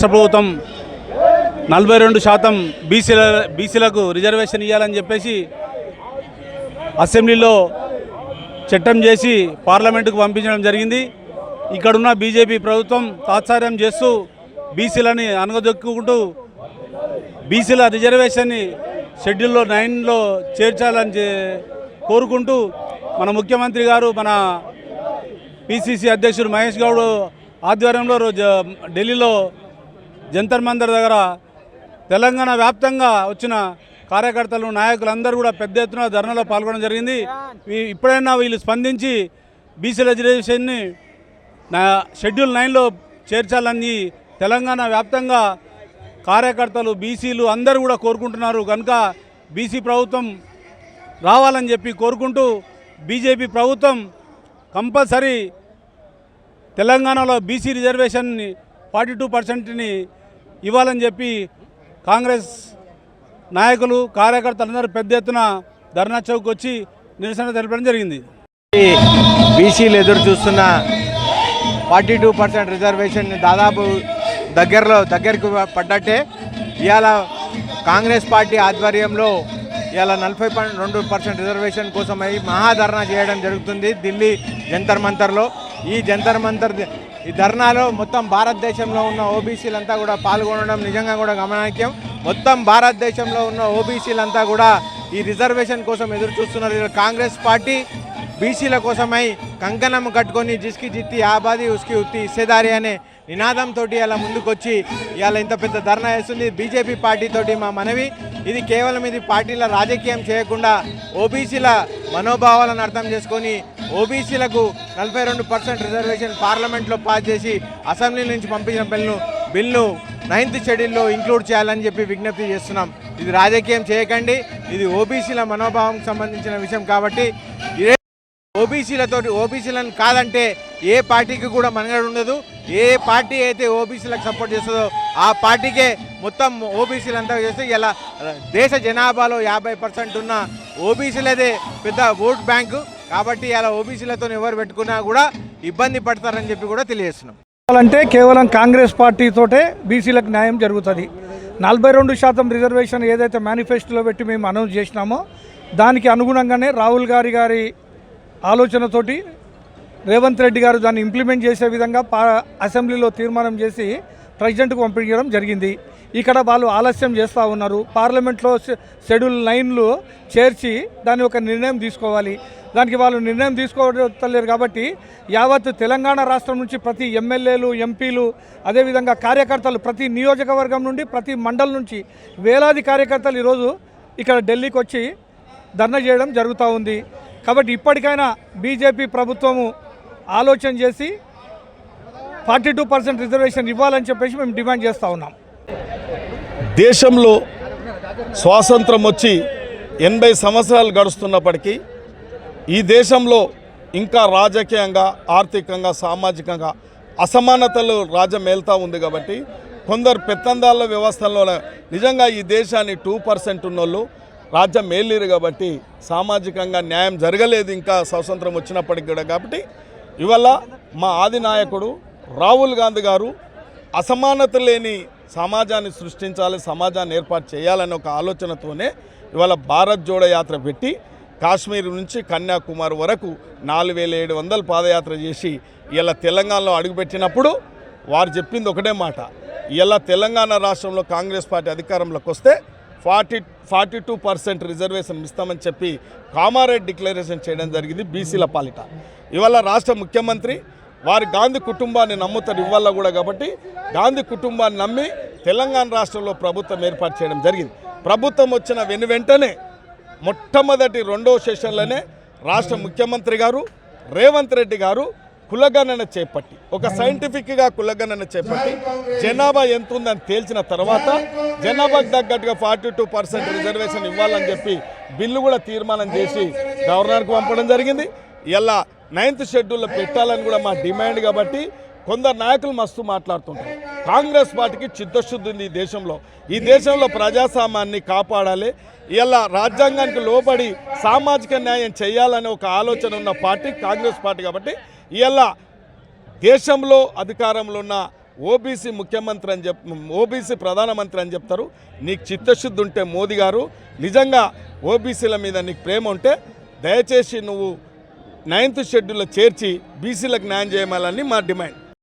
రాష్ట్ర ప్రభుత్వం నలభై రెండు శాతం బీసీల బీసీలకు రిజర్వేషన్ ఇవ్వాలని చెప్పేసి అసెంబ్లీలో చట్టం చేసి పార్లమెంటుకు పంపించడం జరిగింది. ఇక్కడున్న బీజేపీ ప్రభుత్వం తాత్సార్యం చేస్తూ బీసీలని అనగదొక్కుంటూ బీసీల రిజర్వేషన్ని షెడ్యూల్లో నైన్లో చేర్చాలని కోరుకుంటూ మన ముఖ్యమంత్రి గారు మన పిసిసి అధ్యక్షుడు మహేష్ గౌడ్ ఆధ్వర్యంలో రోజు ఢిల్లీలో జంతర్ మందర్ దగ్గర తెలంగాణ వ్యాప్తంగా వచ్చిన కార్యకర్తలు నాయకులు అందరూ కూడా పెద్ద ఎత్తున ధర్నాలో పాల్గొనడం జరిగింది. ఇప్పుడైనా వీళ్ళు స్పందించి బీసీ రిజర్వేషన్ని నా షెడ్యూల్ నైన్లో చేర్చాలని తెలంగాణ వ్యాప్తంగా కార్యకర్తలు బీసీలు అందరూ కూడా కోరుకుంటున్నారు. కనుక బీసీ ప్రభుత్వం రావాలని చెప్పి కోరుకుంటూ బీజేపీ ప్రభుత్వం కంపల్సరీ తెలంగాణలో బీసీ రిజర్వేషన్ని ఫార్టీ టూ పర్సెంట్ని ఇవ్వాలని చెప్పి కాంగ్రెస్ నాయకులు కార్యకర్తలందరూ పెద్ద ఎత్తున ధర్నా చౌక్ వచ్చి నిరసన తెలపడం జరిగింది. బీసీలు ఎదురు చూస్తున్న ఫార్టీ టూ పర్సెంట్ రిజర్వేషన్ దాదాపు దగ్గరలో దగ్గరకు పడ్డట్టే. ఇవాళ కాంగ్రెస్ పార్టీ ఆధ్వర్యంలో ఇవాళ నలభై పాయింట్ రెండు పర్సెంట్ రిజర్వేషన్ కోసమై మహాధర్నా చేయడం జరుగుతుంది ఢిల్లీ జంతర్ మంతర్లో. ఈ జంతర్ మంతర్ ఈ ధర్నాలో మొత్తం భారతదేశంలో ఉన్న ఓబీసీలంతా కూడా పాల్గొనడం నిజంగా కూడా గమనాక్యం మొత్తం భారతదేశంలో ఉన్న ఓబీసీలంతా కూడా ఈ రిజర్వేషన్ కోసం ఎదురు చూస్తున్నారు. ఇలా కాంగ్రెస్ పార్టీ బీసీల కోసమై కంకణం కట్టుకొని జిస్కి జిత్తి ఆబాది ఉస్కి ఉత్తి ఇసేదారి అనే నినాదంతో ఇలా ముందుకొచ్చి ఇవాళ ఇంత పెద్ద ధర్నా వేస్తుంది. బీజేపీ పార్టీతోటి మా మనవి. ఇది కేవలం ఇది పార్టీల రాజకీయం చేయకుండా ఓబీసీల మనోభావాలను అర్థం చేసుకొని ఓబీసీలకు నలభై రెండు పర్సెంట్ రిజర్వేషన్ పార్లమెంట్లో పాస్ చేసి అసెంబ్లీ నుంచి పంపించిన బిల్లును బిల్లు నైన్త్ షెడ్యూల్లో ఇంక్లూడ్ చేయాలని చెప్పి విజ్ఞప్తి చేస్తున్నాం. ఇది రాజకీయం చేయకండి. ఇది ఓబీసీల మనోభావం సంబంధించిన విషయం కాబట్టి ఇదే ఓబీసీలతో ఓబీసీలను కాదంటే ఏ పార్టీకి కూడా మనగడ ఉండదు. ఏ పార్టీ అయితే ఓబీసీలకు సపోర్ట్ చేస్తుందో ఆ పార్టీకే మొత్తం ఓబీసీలు అంతా చేస్తే ఇలా దేశ జనాభాలో యాభై పర్సెంట్ ఉన్న ఓబీసీలదే పెద్ద ఓట్ బ్యాంకు. కాబట్టి అలా ఓబీసీలతో ఎవరు పెట్టుకున్నా కూడా ఇబ్బంది పడతారని చెప్పి కూడా తెలియజేస్తున్నాం. అంటే కేవలం కాంగ్రెస్ పార్టీతోటే బీసీలకు న్యాయం జరుగుతుంది. నలభై రెండు శాతం రిజర్వేషన్ ఏదైతే మేనిఫెస్టోలో పెట్టి మేము అనౌన్స్ చేసినామో దానికి అనుగుణంగానే రాహుల్ గారి గారి ఆలోచనతోటి రేవంత్ రెడ్డి గారు దాన్ని ఇంప్లిమెంట్ చేసే విధంగా పా అసెంబ్లీలో తీర్మానం చేసి ప్రెసిడెంట్కు పంపించడం జరిగింది. ఇక్కడ వాళ్ళు ఆలస్యం చేస్తూ ఉన్నారు. పార్లమెంట్లో షెడ్యూల్ నైన్లు చేర్చి దాని ఒక నిర్ణయం తీసుకోవాలి. దానికి వాళ్ళు నిర్ణయం తీసుకోవట్లేరు కాబట్టి యావత్ తెలంగాణ రాష్ట్రం నుంచి ప్రతి ఎమ్మెల్యేలు ఎంపీలు అదేవిధంగా కార్యకర్తలు ప్రతి నియోజకవర్గం నుండి ప్రతి మండలం నుంచి వేలాది కార్యకర్తలు ఈరోజు ఇక్కడ ఢిల్లీకి వచ్చి ధర్నా చేయడం జరుగుతూ ఉంది. కాబట్టి ఇప్పటికైనా బీజేపీ ప్రభుత్వము ఆలోచన చేసి ఫార్టీ టూ పర్సెంట్ రిజర్వేషన్ ఇవ్వాలని చెప్పేసి మేము డిమాండ్ చేస్తూ ఉన్నాం. దేశంలో స్వాతంత్రం వచ్చి ఎనభై సంవత్సరాలు గడుస్తున్నప్పటికీ ఈ దేశంలో ఇంకా రాజకీయంగా ఆర్థికంగా సామాజికంగా అసమానతలు రాజ్యం మేల్తా ఉంది కాబట్టి కొందరు పెత్తందాల వ్యవస్థలో నిజంగా ఈ దేశాన్ని టూ పర్సెంట్ ఉన్నోళ్ళు రాజ్యం మేలేరు కాబట్టి సామాజికంగా న్యాయం జరగలేదు ఇంకా స్వతంత్రం వచ్చినప్పటికి కూడా కాబట్టి ఇవాళ మా ఆది నాయకుడు రాహుల్ గాంధీ గారు అసమానత లేని సమాజాన్ని సృష్టించాలి సమాజాన్ని ఏర్పాటు చేయాలనే ఒక ఆలోచనతోనే ఇవాళ భారత్ జోడో యాత్ర పెట్టి కాశ్మీర్ నుంచి కన్యాకుమారి వరకు నాలుగు వేల ఏడు వందలు పాదయాత్ర చేసి ఇలా తెలంగాణలో అడుగుపెట్టినప్పుడు వారు చెప్పింది ఒకటే మాట. ఇలా తెలంగాణ రాష్ట్రంలో కాంగ్రెస్ పార్టీ అధికారంలోకి వస్తే forty forty two percent reservation ఇస్తామని చెప్పి కామారెడ్ డిక్లరేషన్ చేయడం జరిగింది బీసీల పాలిట. ఇవాళ రాష్ట్ర ముఖ్యమంత్రి వారి గాంధీ కుటుంబాన్ని నమ్ముతారు ఇవాళ కూడా కాబట్టి గాంధీ కుటుంబాన్ని నమ్మి తెలంగాణ రాష్ట్రంలో ప్రభుత్వం ఏర్పాటు చేయడం జరిగింది. ప్రభుత్వం వచ్చిన వెను వెంటనే మొట్టమొదటి రెండో సెషన్లోనే రాష్ట్ర ముఖ్యమంత్రి గారు రేవంత్ రెడ్డి గారు కులగణన చేపట్టి ఒక సైంటిఫిక్గా కులగణన చేపట్టి జనాభా ఎంత ఉందని తేల్చిన తర్వాత జనాభాకు తగ్గట్టుగా ఫార్టీ టూ పర్సెంట్ రిజర్వేషన్ ఇవ్వాలని చెప్పి బిల్లు కూడా తీర్మానం చేసి గవర్నర్కు పంపడం జరిగింది. ఇలా నైన్త్ షెడ్యూల్లో పెట్టాలని కూడా మా డిమాండ్ కాబట్టి కొందరు నాయకులు మస్తు మాట్లాడుతుంటారు. కాంగ్రెస్ పార్టీకి చిత్తశుద్ధి ఉంది ఈ దేశంలో. ఈ దేశంలో ప్రజాస్వామ్యాన్ని కాపాడాలి. ఇలా రాజ్యాంగానికి లోబడి సామాజిక న్యాయం చేయాలనే ఒక ఆలోచన ఉన్న పార్టీ కాంగ్రెస్ పార్టీ కాబట్టి ఇలా దేశంలో అధికారంలో ఉన్న ఓబీసీ ముఖ్యమంత్రి అని చెప్ ఓబీసీ ప్రధానమంత్రి అని చెప్తారు. నీకు చిత్తశుద్ధి ఉంటే మోదీ గారు నిజంగా ఓబీసీల మీద నీకు ప్రేమ ఉంటే దయచేసి నువ్వు నైన్త్ షెడ్యూల్లో చేర్చి బీసీలకు న్యాయం చేయమాలని మా డిమాండ్.